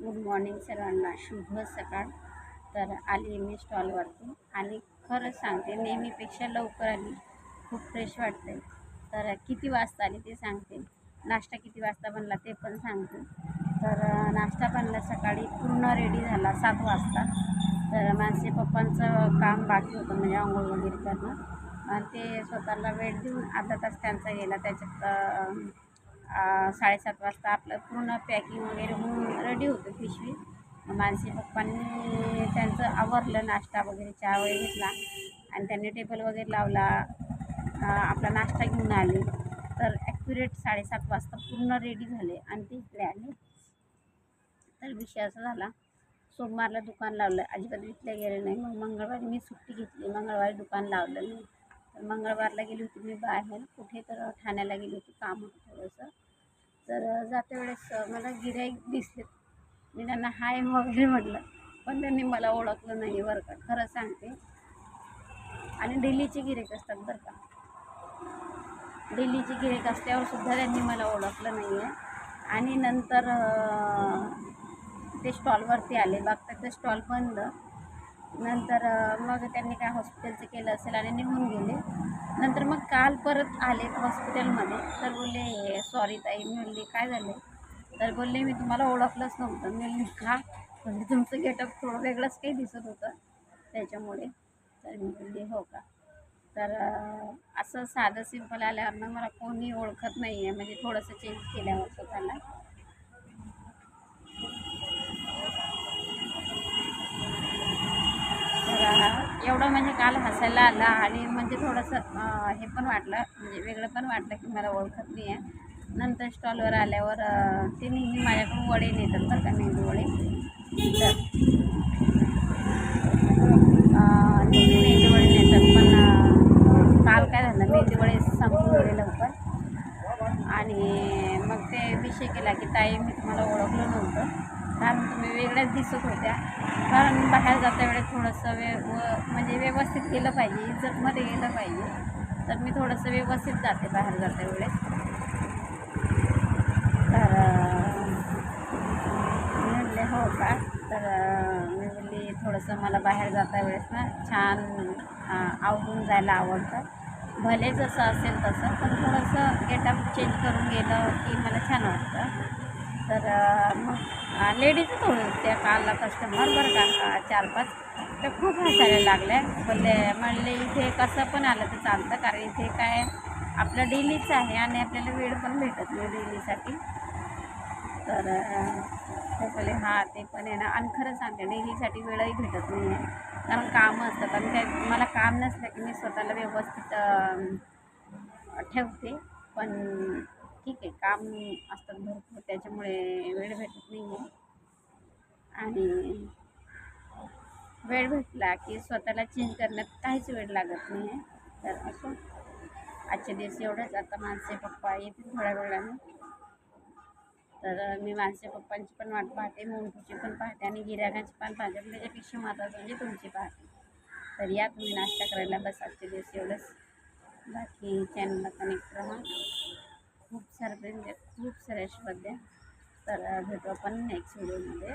Good morning सर्वांना. शुभ सकाळ. तर आली मी स्टॉलवरती आणि खरंच सांगते नेहमीपेक्षा लवकर आली. खूप फ्रेश वाटते तर किती वाजता आली ते सांगते. नाश्ता किती वाजता बनला ते पण सांगते. तर नाश्ता बनला सकाळी पूर्ण रेडी झाला सात वाजता. तर माझे पप्पांचं काम बाकी होतं म्हणजे आंघोळ वगैरे करणं. आणि ते स्वतःला वेळ देऊन अर्धा तास त्यांचा गेला त्याच्यात साडेसात वाजता आपलं पूर्ण पॅकिंग वगैरे होऊन रेडी होतं पिशवी मानसी पप्पांनी त्यांचं आवरलं नाश्ता वगैरे चहा वगैरे घेतला. आणि त्यांनी टेबल वगैरे लावला. आपला नाश्ता घेऊन आले. तर ॲक्युरेट साडेसात वाजता पूर्ण रेडी झाले आणि ते इकडे आले. तर विषय असा झाला. सोमवारला दुकान लावलं. अजिबात विकल्या गेलं नाही. मग मंगळवारी मी सुट्टी घेतली. मंगळवारी दुकान लावलं. नाही मंगळवारला गेली होती मी बाहेर. कुठे तर ठाण्याला गेली होती काम होतं थोडंसं. तर जाते वेळेस मला गिऱ्हाईक दिसले. मी त्यांना हाय वगैरे म्हटलं पण त्यांनी मला ओळखलं नाही बरं का. खरं सांगते. आणि डेलीचे गिरेक असतात बरं का. डेलीचे गिऱ्हाईक असल्यावर सुद्धा त्यांनी मला ओळखलं नाही आहे आणि नंतर ते स्टॉलवरती आले. बघतात ते स्टॉल बंद. नंतर मग त्यांनी काय हॉस्पिटलचं केलं असेल आणि निघून गेले. नंतर मग काल परत आले हॉस्पिटलमध्ये तर बोलले सॉरी ताई मी म्हणली काय झालं तर बोलले मी तुम्हाला ओळखलंच नव्हतं. मी म्हणली का? म्हणजे तुमचं गेटअप थोडं वेगळंच काही दिसत होतं त्याच्यामुळे. तर मी बोलली हो का? तर असं साधं सिंपल आल्यावर मला कोणी ओळखत नाही आहे म्हणजे थोडंसं चेंज केल्यावर स्वतःला. एवढं म्हणजे काल हसायला आला आणि म्हणजे थोडंसं हे पण वाटलं म्हणजे वेगळं पण वाटलं की मला ओळखत नाही आहे नंतर स्टॉलवर आल्यावर ते नेहमी माझ्याकडून वडे नेतात बरं का मेंदू वडे. तर नेहमी मेंदू वडे नेतात पण काल काय झालं मेंदू वडे संपून गेले लवकर. आणि मग ते विषय केला की ताई मी तुम्हाला ओळखलं नव्हतं. तुम्ही दिसत होत्या. कारण बाहेर जाता वेळेस थोडंसं वे व म्हणजे व्यवस्थित गेलं पाहिजे इज्जतमध्ये गेलं पाहिजे. तर मी थोडंसं व्यवस्थित जाते बाहेर जाता वेळेस. तर मी म्हणले हो का? तर मी बोलली थोडंसं मला बाहेर जाता वेळेस ना छान आवडून जायला आवडतं. भले जसं असेल तसं पण थोडंसं गेटअप चेंज करून गेलं की मला छान वाटतं. तर मग लेडीजच होत्या कालला कस्टमर बरं का चार पाच. तर खूप हसायला लागल्या बोलले म्हणले इथे कसं पण आलं तर चालतं कारण इथे काय आपलं डेलीच आहे आणि आपल्याला वेळ पण भेटत नाही डेलीसाठी. तर ते बोले हां ते पण आहे ना. आणि खरं सांगते डेलीसाठी वेळही भेटत नाही आहे कारण कामं असतात आणि काय मला काम नसलं की मी स्वतःला व्यवस्थित ठेवते. पण ठीक आहे काम असतात भरपूर त्याच्यामुळे वेळ भेटत नाही आहे आणि वेळ भेटला की स्वतःला चेंज करण्यात काहीच वेळ लागत नाही आहे तर असं. आजच्या दिवस एवढंच आता माणसे पप्पा येतील थोड्या वेळाने. तर मी माणसे पप्पांची पण वाट पाहते मोंटूची पण पाहते आणि गिरायकांची पण पाहते. पण त्याच्यापेक्षा महत्त्वाचं म्हणजे तुमची पाहते. तर या तुम्ही नाश्ता करायला बस आजच्या दिवस एवढंच. बाकी चॅनलला कनेक्ट राहा. खूप तर भेटू आपण नेक्स्ट व्हिडिओमध्ये